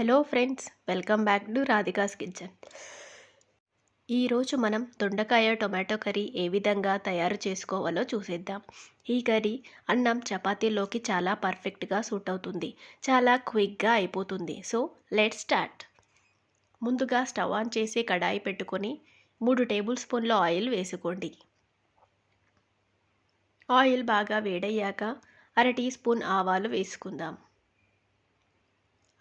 Hello friends welcome back to Radhika's kitchen. ఈరోజు మనం దొండకాయ టొమాటో కర్రీ ఏ విధంగా తయారు చేసుకోవాలో చూసేద్దాం. ఈ కర్రీ అన్నం చపాతీలోకి చాలా పర్ఫెక్ట్గా సూట్ అవుతుంది. చాలా క్విక్గా అయిపోతుంది. So let start. ముందుగా స్టవ్ ఆన్ చేసి కడాయి పెట్టుకొని మూడు టేబుల్ స్పూన్ల ఆయిల్ వేసుకోండి. ఆయిల్ బాగా వేడయ్యాక అర టీ స్పూన్ ఆవాలు వేసుకుందాం.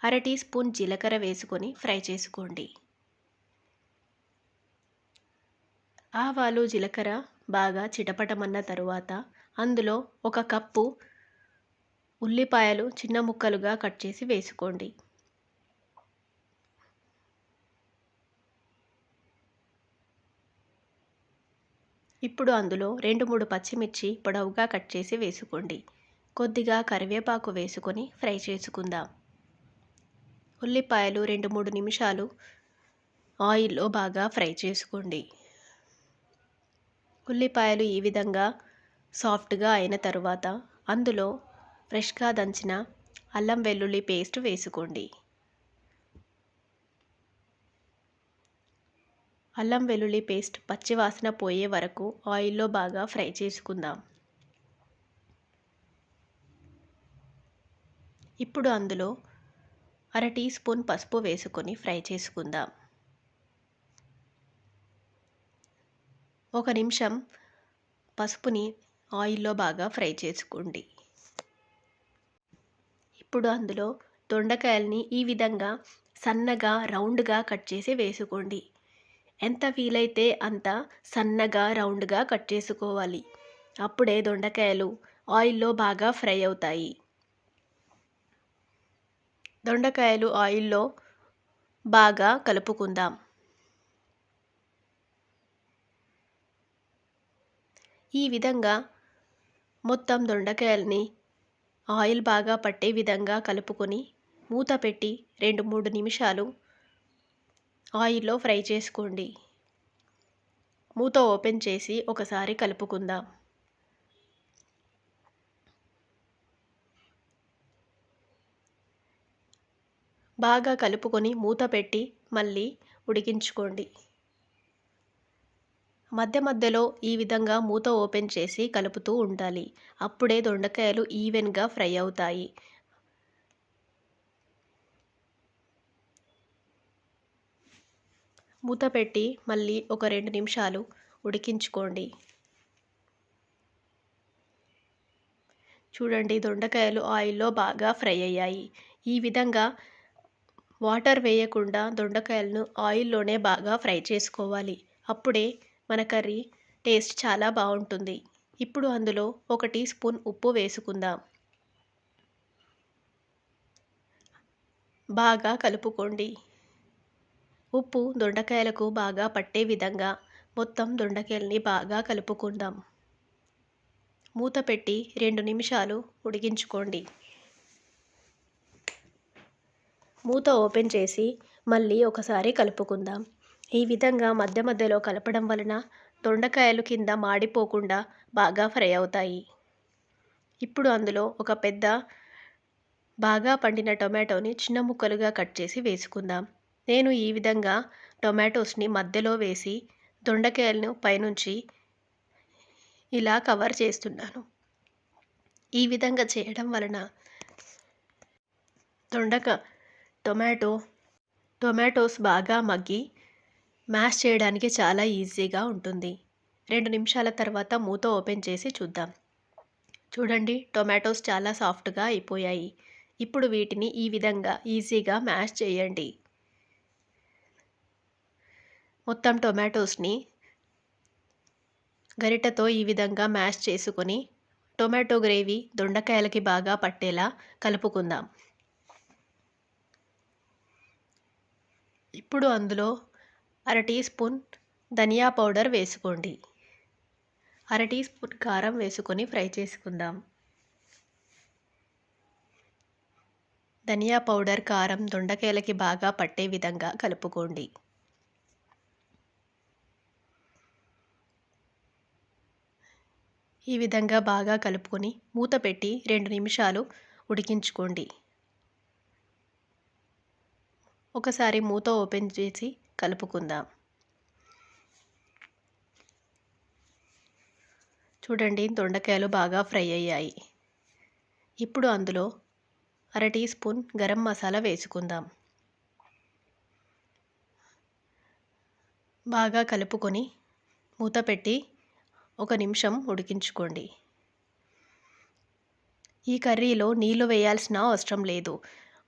అర టీ స్పూన్ జీలకర్ర వేసుకొని ఫ్రై చేసుకోండి. ఆవాలు జీలకర్ర బాగా చిటపటమన్న తరువాత అందులో ఒక కప్పు ఉల్లిపాయలు చిన్న ముక్కలుగా కట్ చేసి వేసుకోండి. ఇప్పుడు అందులో రెండు మూడు పచ్చిమిర్చి పొడవుగా కట్ చేసి వేసుకోండి. కొద్దిగా కరివేపాకు వేసుకొని ఫ్రై చేసుకుందాం. ఉల్లిపాయలు రెండు మూడు నిమిషాలు ఆయిల్లో బాగా ఫ్రై చేసుకోండి. ఉల్లిపాయలు ఈ విధంగా సాఫ్ట్గా అయిన తరువాత అందులో ఫ్రెష్గా దంచిన అల్లం వెల్లుల్లి పేస్ట్ వేసుకోండి. అల్లం వెల్లుల్లి పేస్ట్ పచ్చివాసన పోయే వరకు ఆయిల్లో బాగా ఫ్రై చేసుకుందాం. ఇప్పుడు అందులో అర టీ స్పూన్ పసుపు వేసుకొని ఫ్రై చేసుకుందాం. ఒక నిమిషం పసుపుని ఆయిల్లో బాగా ఫ్రై చేసుకోండి. ఇప్పుడు అందులో దొండకాయల్ని ఈ విధంగా సన్నగా రౌండ్గా కట్ చేసి వేసుకోండి. ఎంత వీలైతే అంత సన్నగా రౌండ్గా కట్ చేసుకోవాలి. అప్పుడే దొండకాయలు ఆయిల్లో బాగా ఫ్రై అవుతాయి. దొండకాయలు ఆయిల్లో బాగా కలుపుకుందాం. ఈ విధంగా మొత్తం దొండకాయల్ని ఆయిల్ బాగా పట్టే విధంగా కలుపుకొని మూత పెట్టి రెండు మూడు నిమిషాలు ఆయిల్లో ఫ్రై చేసుకోండి. మూత ఓపెన్ చేసి ఒకసారి కలుపుకుందాం. బాగా కలుపుకొని మూత పెట్టి మళ్ళీ ఉడికించుకోండి. మధ్య మధ్యలో ఈ విధంగా మూత ఓపెన్ చేసి కలుపుతూ ఉండాలి. అప్పుడే దొండకాయలు ఈవెన్గా ఫ్రై అవుతాయి. మూత పెట్టి మళ్ళీ ఒక రెండు నిమిషాలు ఉడికించుకోండి. చూడండి దొండకాయలు ఆయిల్లో బాగా ఫ్రై అయ్యాయి. ఈ విధంగా వాటర్ వేయకుండా దొండకాయలను ఆయిల్లోనే బాగా ఫ్రై చేసుకోవాలి. అప్పుడే మన కర్రీ టేస్ట్ చాలా బాగుంటుంది. ఇప్పుడు అందులో ఒక టీ స్పూన్ ఉప్పు వేసుకుందాం. బాగా కలుపుకోండి. ఉప్పు దొండకాయలకు బాగా పట్టే విధంగా మొత్తం దొండకాయల్ని బాగా కలుపుకుందాం. మూత పెట్టి రెండు నిమిషాలు ఉడికించుకోండి. మూత ఓపెన్ చేసి మళ్ళీ ఒకసారి కలుపుకుందాం. ఈ విధంగా మధ్య మధ్యలో కలపడం వలన దొండకాయలు కింద మాడిపోకుండా బాగా ఫ్రై అవుతాయి. ఇప్పుడు అందులో ఒక పెద్ద బాగా పండిన టొమాటోని చిన్న ముక్కలుగా కట్ చేసి వేసుకుందాం. నేను ఈ విధంగా టొమాటోస్ని మధ్యలో వేసి దొండకాయలను పైనుంచి ఇలా కవర్ చేస్తున్నాను. ఈ విధంగా చేయడం వలన దొండక టొమాటో టొమాటోస్ బాగా మగ్గి మ్యాష్ చేయడానికి చాలా ఈజీగా ఉంటుంది. రెండు నిమిషాల తర్వాత మూత ఓపెన్ చేసి చూద్దాం. చూడండి టొమాటోస్ చాలా సాఫ్ట్గా అయిపోయాయి. ఇప్పుడు వీటిని ఈ విధంగా ఈజీగా మ్యాష్ చేయండి. మొత్తం టొమాటోస్ని గరిటతో ఈ విధంగా మ్యాష్ చేసుకొని టొమాటో గ్రేవీ దొండకాయలకి బాగా పట్టేలా కలుపుకుందాం. ఇప్పుడు అందులో అర టీ స్పూన్ ధనియా పౌడర్ వేసుకోండి. అర టీ స్పూన్ కారం వేసుకొని ఫ్రై చేసుకుందాం. ధనియా పౌడర్ కారం దొండకాయలకి బాగా పట్టే విధంగా కలుపుకోండి. ఈ విధంగా బాగా కలుపుకొని మూత పెట్టి రెండు నిమిషాలు ఉడికించుకోండి. ఒకసారి మూత ఓపెన్ చేసి కలుపుకుందాం. చూడండి దొండకాయలు బాగా ఫ్రై అయ్యాయి. ఇప్పుడు అందులో అర టీ స్పూన్ గరం మసాలా వేసుకుందాం. బాగా కలుపుకొని మూత పెట్టి ఒక నిమిషం ఉడికించుకోండి. ఈ కర్రీలో నీళ్ళు వేయాల్సిన అవసరం లేదు.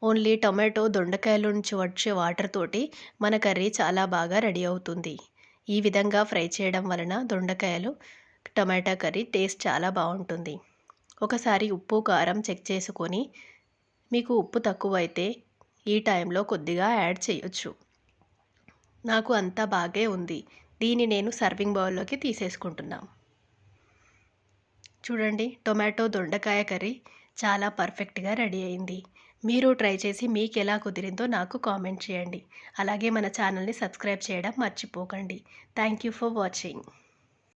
ఓన్లీ టొమాటో దొండకాయల నుంచి వచ్చే వాటర్ తోటి మన కర్రీ చాలా బాగా రెడీ అవుతుంది. ఈ విధంగా ఫ్రై చేయడం వలన దొండకాయలు టమాటా కర్రీ టేస్ట్ చాలా బాగుంటుంది. ఒకసారి ఉప్పు కారం చెక్ చేసుకొని మీకు ఉప్పు తక్కువైతే ఈ టైంలో కొద్దిగా యాడ్ చేయొచ్చు. నాకు అంతా బాగే ఉంది. దీన్ని నేను సర్వింగ్ బౌల్లోకి తీసేసుకుంటున్నాం. చూడండి టొమాటో దొండకాయ కర్రీ చాలా పర్ఫెక్ట్గా రెడీ అయింది. మీరు ట్రై చేసి మీకు ఎలా కుదిరిందో నాకు కామెంట్ చేయండి. అలాగే మన ఛానల్ని సబ్స్క్రైబ్ చేయడం మర్చిపోకండి. Thank you for watching.